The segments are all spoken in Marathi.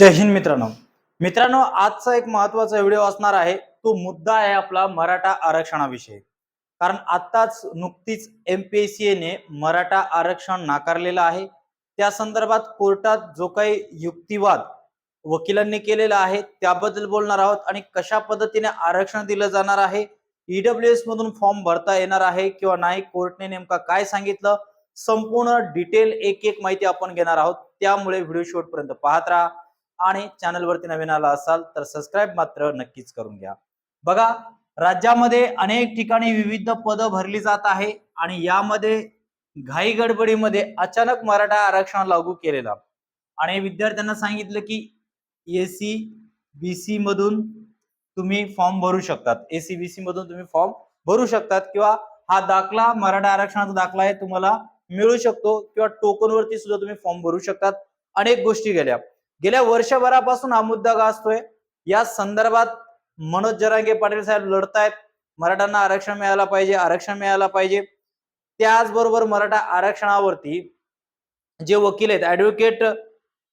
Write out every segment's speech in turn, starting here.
जय हिंद मित्रांनो. मित्रांनो आजचा एक महत्त्वाचा व्हिडिओ असणार आहे. तो मुद्दा आहे आपला मराठा आरक्षणाविषयी. कारण आत्ताच नुकतीच एमपीएससी ने मराठा आरक्षण नाकारलेलं आहे. त्या संदर्भात कोर्टात जो काही युक्तिवाद वकिलांनी केलेला आहे त्याबद्दल बोलणार आहोत आणि कशा पद्धतीने आरक्षण दिलं जाणार आहे ईडब्ल्यू एस मधून फॉर्म भरता येणार आहे किंवा नाही कोर्टने नेमका काय सांगितलं संपूर्ण डिटेल एक एक माहिती आपण घेणार आहोत. त्यामुळे व्हिडिओ शेवटपर्यंत पाहत राहा. आणि चॅनलवरती नवीन आला असाल तर सबस्क्राईब मात्र नक्कीच करून घ्या. बघा राज्यामध्ये अनेक ठिकाणी विविध पदं भरली जात आहे आणि यामध्ये घाई गडबडीमध्ये अचानक मराठा आरक्षण लागू केलेला. आणि विद्यार्थ्यांना सांगितलं की एसी बीसी मधून तुम्ही फॉर्म भरू शकतात. एसी बीसी मधून तुम्ही फॉर्म भरू शकतात किंवा हा दाखला मराठा आरक्षणाचा दाखला आहे तुम्हाला मिळू शकतो किंवा टोकनवरती सुद्धा तुम्ही फॉर्म भरू शकतात. अनेक गोष्टी गेल्या गेल्या वर्षभरापासून हा मुद्दा गाजतोय. या संदर्भात मनोज जरांगे पाटील साहेब लढतायत. मराठ्यांना आरक्षण मिळायला पाहिजे आरक्षण मिळायला पाहिजे. त्याचबरोबर मराठा आरक्षणावरती जे वकील आहेत ऍडव्होकेट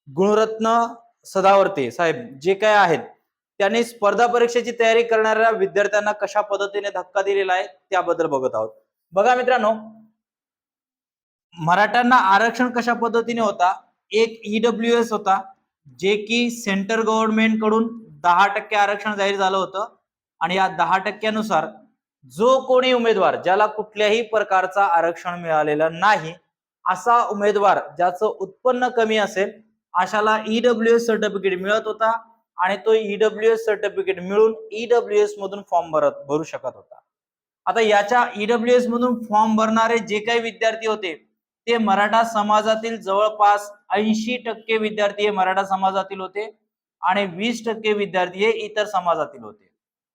गुणरत्न सदावर्ते साहेब जे काय आहेत त्यांनी स्पर्धा परीक्षेची तयारी करणाऱ्या विद्यार्थ्यांना कशा पद्धतीने धक्का दिलेला आहे त्याबद्दल बघत आहोत. बघा मित्रांनो मराठ्यांना आरक्षण कशा पद्धतीने होता? एक ईडब्ल्यू एस होता. जे की सेंटर गव्हर्नमेंटकडून दहा टक्के आरक्षण जाहीर झालं होतं. आणि या दहा टक्क्यानुसार जो कोणी उमेदवार ज्याला कुठल्याही प्रकारचा आरक्षण मिळालेलं नाही असा उमेदवार ज्याचं उत्पन्न कमी असेल अशाला ईडब्ल्यू एस सर्टिफिकेट मिळत होता आणि तो ईडब्ल्यू एस सर्टिफिकेट मिळून ईडब्ल्यू एस मधून फॉर्म भरत भरू शकत होता. आता याच्या ईडब्ल्यू एस मधून फॉर्म भरणारे जे काही विद्यार्थी होते ते मराठा समाजातील जवळपास ऐंशी टक्के विद्यार्थी हे मराठा समाजातील होते आणि वीस टक्के विद्यार्थी हे इतर समाजातील होते.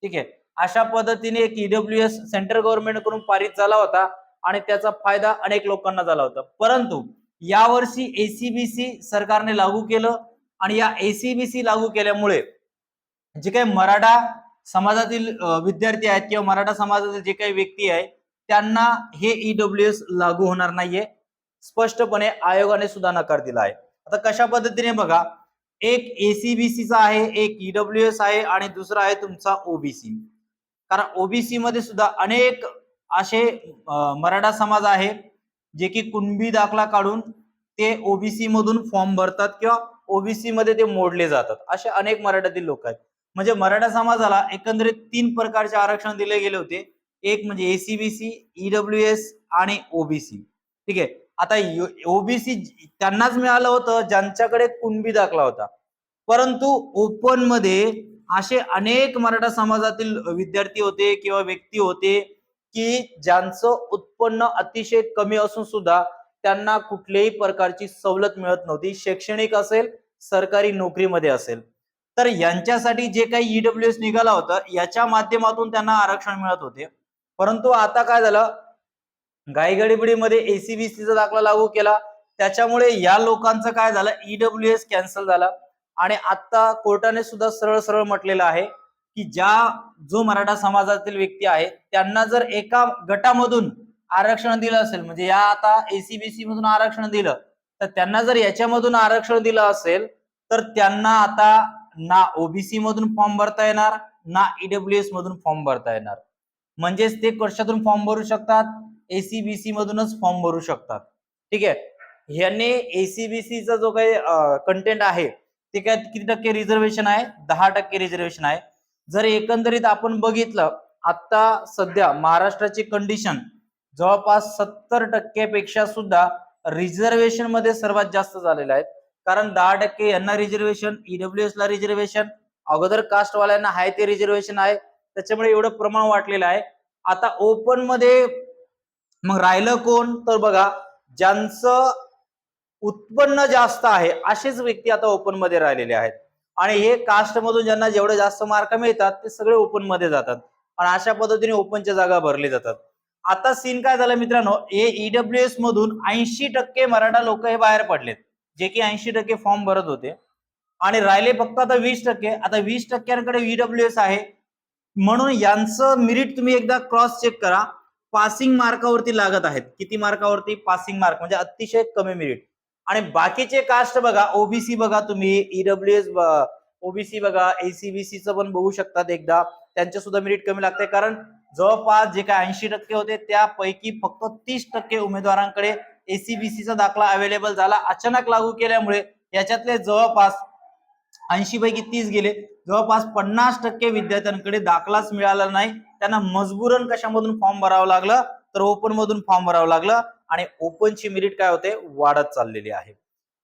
ठीक आहे? अशा पद्धतीने एक ईडब्ल्यू एस सेंट्रल गव्हर्नमेंटकडून पारित झाला होता आणि त्याचा फायदा अनेक लोकांना झाला होता. परंतु यावर्षी एसीबीसी सरकारने लागू केलं आणि या एसीबीसी लागू केल्यामुळे जे काही मराठा समाजातील विद्यार्थी आहेत किंवा मराठा समाजातील जे काही व्यक्ती आहे त्यांना हे ईडब्ल्यू एस लागू होणार नाहीये. स्पष्टपणे आयोगाने सुद्धा नकार दिला आहे. आता कशा पद्धतीने बघा एक एसीबीसीचा आहे एक ईडब्ल्यू एस आहे आणि दुसरा आहे तुमचा ओबीसी कारण ओबीसी मध्ये सुद्धा अनेक असे मराठा समाज आहे जे की कुणबी दाखला काढून ते ओबीसी मधून फॉर्म भरतात किंवा ओबीसी मध्ये ते मोडले जातात. असे अनेक मराठ्यातील लोक आहेत. म्हणजे मराठा समाजाला एकंदरीत तीन प्रकारचे आरक्षण दिले गेले होते. एक म्हणजे एसीबीसी ईडब्ल्यू एस आणि ओबीसी ठीक आहे? आता ओबीसी त्यांनाच मिळालं होतं ज्यांच्याकडे कुणबी दाखला होता. परंतु ओपनमध्ये असे अनेक मराठा समाजातील विद्यार्थी होते किंवा व्यक्ती होते की ज्यांचं उत्पन्न अतिशय कमी असून सुद्धा त्यांना कुठल्याही प्रकारची सवलत मिळत नव्हती. शैक्षणिक असेल सरकारी नोकरीमध्ये असेल. तर यांच्यासाठी जे काही ईडब्ल्यू एस निघाला होता याच्या माध्यमातून त्यांना आरक्षण मिळत होते. परंतु आता काय झालं? गायगडीबडीमध्ये एसीबीसीचा दाखला लागू केला. त्याच्यामुळे या लोकांचं काय झालं? ईडब्ल्यू एस कॅन्सल झाला. आणि आता कोर्टाने सुद्धा सरळ सरळ म्हटलेलं आहे की ज्या जो मराठा समाजातील व्यक्ती आहे त्यांना जर एका गटामधून आरक्षण दिलं असेल म्हणजे या आता एसीबीसी मधून आरक्षण दिलं तर त्यांना जर याच्यामधून आरक्षण दिलं असेल तर त्यांना आता ना ओबीसी मधून फॉर्म भरता येणार ना ईडब्ल्यू एस मधून फॉर्म भरता येणार. म्हणजेच ते कशातून फॉर्म भरू शकतात? एसीबीसी मधूनच फॉर्म भरू शकतात. ठीक आहे? ह्याने एसीबीसीचा जो काही कंटेंट आहे ते काय किती टक्के रिझर्वेशन आहे? दहा टक्के रिझर्वेशन आहे. जर एकंदरीत आपण बघितलं आता सध्या महाराष्ट्राची कंडिशन जवळपास सत्तर टक्क्यापेक्षा सुद्धा रिझर्वेशनमध्ये सर्वात जास्त झालेलं आहे. कारण दहा टक्के यांना रिझर्वेशन ईडब्ल्यू एस ला रिझर्वेशन अगोदर कास्टवाल्यांना हाय आहे ते रिझर्वेशन आहे. त्याच्यामुळे एवढं प्रमाण वाटलेलं आहे. आता ओपनमध्ये मग राहिलं कोण? तर बघा ज्यांचं उत्पन्न जास्त आहे असेच व्यक्ती आता ओपनमध्ये राहिलेले आहेत. आणि हे कास्ट मधून ज्यांना जेवढे जास्त मार्क मिळतात ते सगळे ओपनमध्ये जातात. आणि अशा पद्धतीने ओपनच्या जागा भरली जातात. आता सीन काय झालं मित्रांनो? हे ईडब्ल्यू एस मधून ऐंशी टक्के मराठा लोक हे बाहेर पडलेत. जे की ऐंशी टक्के फॉर्म भरत होते. आणि राहिले फक्त आता वीस टक्के. आता वीस टक्क्यांकडे ईडब्ल्यू एस आहे. म्हणून यांचं मिरिट तुम्ही एकदा क्रॉस चेक करा. पासिंग मार्कावरती लागत आहेत. किती मार्कावरती पासिंग मार्क म्हणजे अतिशय कमी मेरिट आणि बाकीचे कास्ट बघा ओबीसी बघा तुम्ही E ईडब्ल्यू एस ओबीसी बघा एसीबीसीचं पण बघू शकतात एकदा. त्यांचे सुद्धा मेरिट कमी लागते कारण जवळपास जे काय ऐंशी टक्के होते त्यापैकी फक्त तीस टक्के उमेदवारांकडे एसीबीसीचा दाखला अवेलेबल झाला. अचानक लागू केल्यामुळे याच्यातले जवळपास ऐंशी पैकी तीस गेले. जवळपास पन्नास टक्के विद्यार्थ्यांकडे दाखलाच मिळाला नाही. त्यांना मजबूरन कशामधून फॉर्म भरावं लागला? तर ओपन मधून फॉर्म भरावं लागला आणि ओपनची मेरिट काय होते? वाढत चाललेली आहे.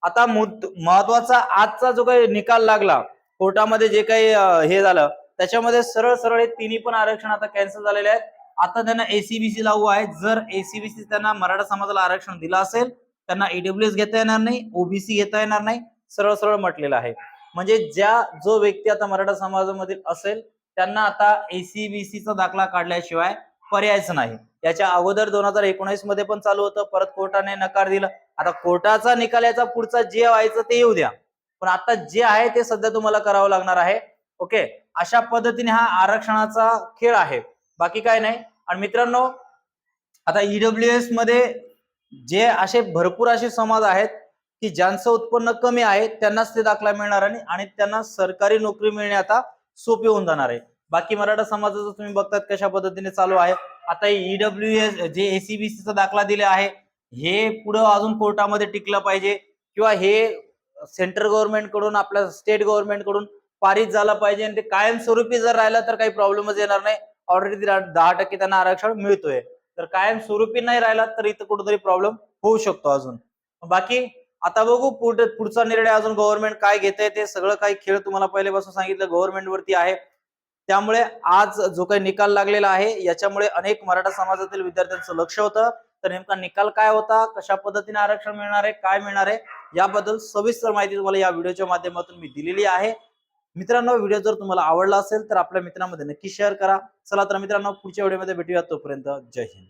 आता महत्त्वाचा आजचा जो काही निकाल लागला कोर्टामध्ये जे काही हे झालं त्याच्यामध्ये सरळ सरळ हे तिन्ही पण आरक्षण आता कॅन्सल झालेले आहेत. आता त्यांना एसीबीसी लागू आहे. जर एसीबीसी त्यांना मराठा समाजाला आरक्षण दिलं असेल त्यांना ईडब्ल्यूएस घेता येणार नाही ओबीसी घेता येणार नाही सरळ सरळ म्हटलेलं आहे. म्हणजे ज्या जो व्यक्ती आता मराठा समाजामधील असेल त्यांना आता एसीबीसीचा दाखला काढल्याशिवाय पर्यायच नाही. याच्या अगोदर दोन हजार एकोणीसमध्ये पण चालू होतं. परत कोर्टाने नकार दिला. आता कोर्टाचा निकाल याचा पुढचा जे व्हायचं ते येऊ द्या. पण आता जे आहे ते सध्या तुम्हाला करावं लागणार आहे. ओके? अशा पद्धतीने हा आरक्षणाचा खेळ आहे. बाकी काय नाही. आणि मित्रांनो आता ईडब्ल्यू एसमध्ये जे असे भरपूर असे समाज आहेत की ज्यांचं उत्पन्न कमी आहे त्यांनाच ते दाखला मिळणार आणि आणि त्यांना सरकारी नोकरी मिळणे आता सोपे होऊन जाणार आहे. बाकी मराठा समाजाचं तुम्ही बघतात कशा पद्धतीने चालू आहे. आता ईडब्ल्यू एस जे एसीबीसीचा दाखला दिले आहे हे पुढं अजून कोर्टामध्ये टिकलं पाहिजे किंवा हे सेंट्रल गव्हर्नमेंटकडून आपल्या स्टेट गव्हर्नमेंटकडून पारित झालं पाहिजे आणि ते कायमस्वरूपी जर राहिलं तर काही प्रॉब्लेमच येणार नाही. ऑलरेडी दहा टक्के त्यांना आरक्षण मिळतोय. तर कायमस्वरूपी नाही राहिला तर इथं कुठेतरी प्रॉब्लेम होऊ शकतो अजून. बाकी आता बघू पुढे पुढचा निर्णय अजून गव्हर्नमेंट काय घेते ते सगळं काही खेळ तुम्हाला पहिल्यापासून सांगितलं गव्हर्नमेंट वरती आहे. त्यामुळे आज जो काही निकाल लागलेला आहे याच्यामुळे अनेक मराठा समाजातील विद्यार्थ्यांचं लक्ष होतं. तर नेमका निकाल काय होता कशा पद्धतीने आरक्षण मिळणार आहे काय मिळणार आहे याबद्दल सविस्तर माहिती तुम्हाला या व्हिडिओच्या माध्यमातून मी दिलेली आहे. मित्रांनो व्हिडिओ जर तुम्हाला आवडला असेल तर आपल्या मित्रांमध्ये नक्की शेअर करा. चला तर मित्रांनो पुढच्या व्हिडिओमध्ये भेटूया तोपर्यंत. जय हिंद.